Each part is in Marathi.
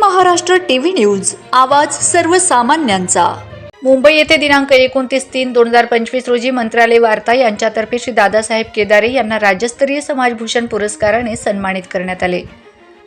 महाराष्ट्र टीव्ही न्यूज आवाज सर्वसामान्यांचा. मुंबई येथे दिनांक एकोणतीस तीन दोन हजार पंचवीस रोजी मंत्रालय वार्ता यांच्यातर्फे श्री दादासाहेब केदारे यांना राज्यस्तरीय समाजभूषण पुरस्काराने सन्मानित करण्यात आले.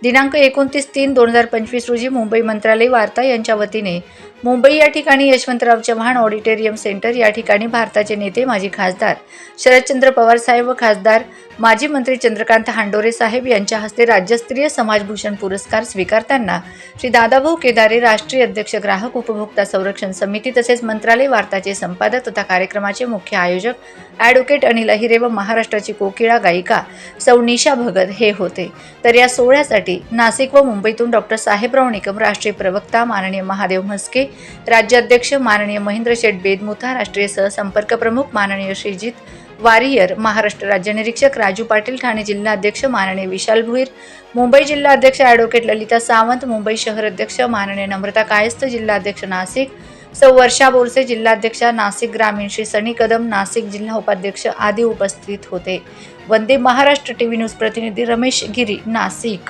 दिनांक एकोणतीस तीन दोन हजार पंचवीस रोजी मुंबई मंत्रालय वार्ता यांच्या वतीने मुंबई या ठिकाणी यशवंतराव चव्हाण ऑडिटोरियम सेंटर या ठिकाणी भारताचे नेते माजी खासदार शरदचंद्र पवार साहेब व खासदार माजी मंत्री चंद्रकांत हांडोरे साहेब यांच्या हस्ते राज्यस्तरीय समाजभूषण पुरस्कार स्वीकारताना श्री दादाभाऊ केदारे राष्ट्रीय अध्यक्ष ग्राहक उपभोक्ता संरक्षण समिती तसेच मंत्रालय वार्ताचे संपादक तथा कार्यक्रमाचे मुख्य आयोजक ॲडव्होकेट अनिल अहिरे व महाराष्ट्राची कोकिळा गायिका सौ निशा भगत हे होते. तर या सोहळ्यासाठी नाशिक व मुंबईतून डॉक्टर साहेबराव निकम राष्ट्रीय प्रवक्ता माननीय महादेव म्हस्के राज्याध्यक्ष माननीय महेंद्र शेठ बेदमुथा राष्ट्रीय सहसंपर्क प्रमुख माननीय श्रीजित वारियर महाराष्ट्र राज्य निरीक्षक राजू पाटील ठाणे जिल्हाध्यक्ष माननीय विशाल भुईर मुंबई जिल्हाध्यक्ष ॲडव्होकेट ललिता सावंत मुंबई शहर अध्यक्ष माननीय नम्रता कायस्थ जिल्हाध्यक्ष नाशिक सौ वर्षा बोरसे जिल्हाध्यक्षा नाशिक ग्रामीण श्री सनी कदम नाशिक जिल्हा उपाध्यक्ष आदी उपस्थित होते. Vande Maharashtra T V news प्रतिनिधी रमेश गिरी नाशिक.